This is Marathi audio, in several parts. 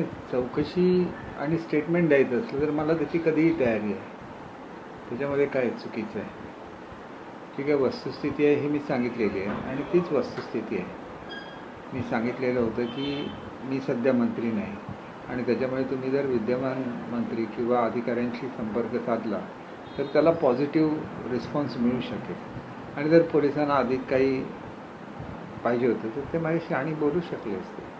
नाही चौकशी आणि स्टेटमेंट द्यायचं असलं तर मला त्याची कधीही तयारी आहे. त्याच्यामध्ये काय चुकीचं आहे? ठीक आहे वस्तुस्थिती आहे ही मी सांगितलेली आहे आणि तीच वस्तुस्थिती आहे. मी सांगितलेलं होतं की मी सध्या मंत्री नाही आणि त्याच्यामुळे तुम्ही जर विद्यमान मंत्री किंवा अधिकाऱ्यांशी संपर्क साधला तर त्याला पॉझिटिव्ह रिस्पॉन्स मिळू शकेल. आणि जर पोलिसांना अधिक काही पाहिजे होतं तर ते माझ्याशी आणि बोलू शकले असते.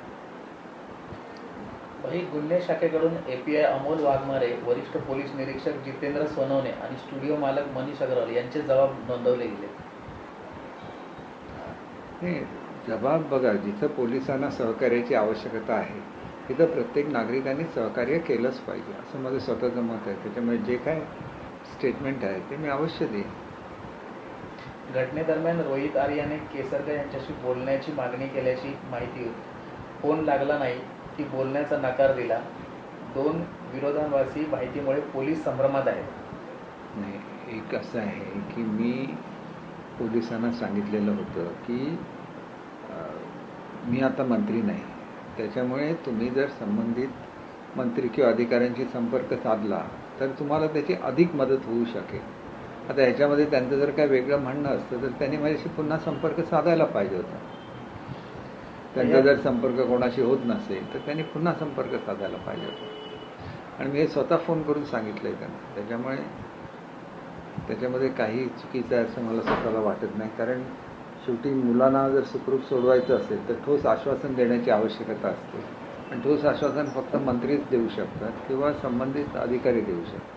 वही गुन्हे शाखेकडून एपीआय अमोल वाघमारे वरिष्ठ पोलीस निरीक्षक जितेंद्र सोनवणे आणि स्टुडिओ मालक मनीष अग्रवाल यांचे जबाब नोंदवले गेले. जबाब बघा जिथं पोलिसांना सहकार्याची आवश्यकता आहे तिथं प्रत्येक नागरिकांनी सहकार्य केलंच पाहिजे. असं माझं स्वतःचं मत आहे. त्याच्यामुळे जे काय स्टेटमेंट आहे ते मी अवश्य देईन. घटनेदरम्यान रोहित आर्याने केसरकर यांच्याशी बोलण्याची मागणी केल्याची माहिती होती. फोन लागला नाही ती बोलण्याचा नकार दिला दोन विरोधावासी माहितीमुळे पोलीस संभ्रमात आहेत. नाही एक असं आहे की मी पोलिसांना सांगितलेलं होतं की मी आता मंत्री नाही. त्याच्यामुळे तुम्ही जर संबंधित मंत्री किंवा अधिकाऱ्यांशी संपर्क साधला तर तुम्हाला त्याची अधिक मदत होऊ शकेल. आता ह्याच्यामध्ये त्यांचं जर काय वेगळं म्हणणं असतं तर त्यांनी माझ्याशी पुन्हा संपर्क साधायला पाहिजे होता. त्यांचा जर संपर्क कोणाशी होत नसेल तर त्यांनी पुन्हा संपर्क साधायला पाहिजे होता. आणि मी हे स्वतः फोन करून सांगितलं आहे त्यांना. त्याच्यामुळे त्याच्यामध्ये काही चुकीचं आहे असं मला स्वतःला वाटत नाही. कारण शेवटी मुलांना जर सुखरूप सोडवायचं असेल तर ठोस आश्वासन देण्याची आवश्यकता असते. आणि ठोस आश्वासन फक्त मंत्रीच देऊ शकतात किंवा संबंधित अधिकारी देऊ शकतात.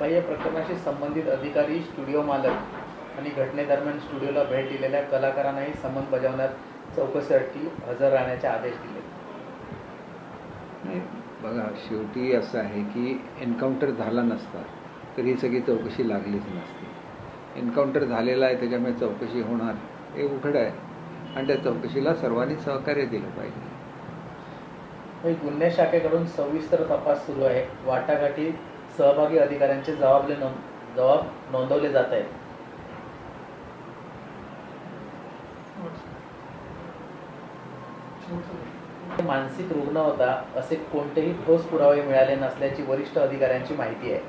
बाई या प्रकरणाशी संबंधित अधिकारी स्टुडिओ मालक आणि घटनेदरम्यान स्टुडिओला भेट दिलेल्या कलाकारांनाही समन बजावण्यात चौकशीसाठी हजर राहण्याचे आदेश दिले. बघा शेवटी असं आहे की एन्काउंटर झाला नसता तर ही सगळी चौकशी लागलीच नसती. एन्काउंटर झालेला आहे त्याच्यामुळे चौकशी होणार हे उघड आहे. आणि त्या चौकशीला सर्वांनी सहकार्य दिलं पाहिजे. गुन्हे शाखेकडून सविस्तर तपास सुरू आहे. वाटाघाटी सहभागी अधिकाऱ्यांचे जबाबले नोंद जबाब नोंदवले जात आहेत. मानसिक रुग्ण होता असे कोणतेही ठोस पुरावे मिळाले नसल्याची वरिष्ठ अधिकाऱ्यांची माहिती आहे.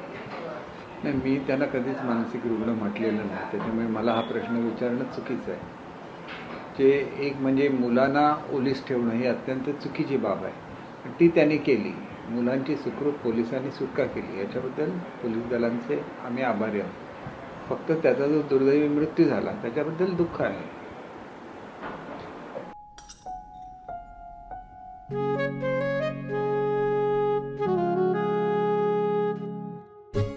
नाही मी त्यांना कधीच मानसिक रुग्ण म्हटलेलं नाही. त्याच्यामुळे मला हा प्रश्न विचारणं चुकीचं आहे. जे एक म्हणजे मुलांना ओलीस ठेवणं ही अत्यंत चुकीची बाब आहे. ती त्यांनी केली. मुलांची सुखरूप पोलिसांनी सुटका केली. याच्याबद्दल पोलीस दलांचे आम्ही आभारी आहोत. फक्त त्याचा जो दुर्दैवी मृत्यू झाला त्याच्याबद्दल दुःख आहे.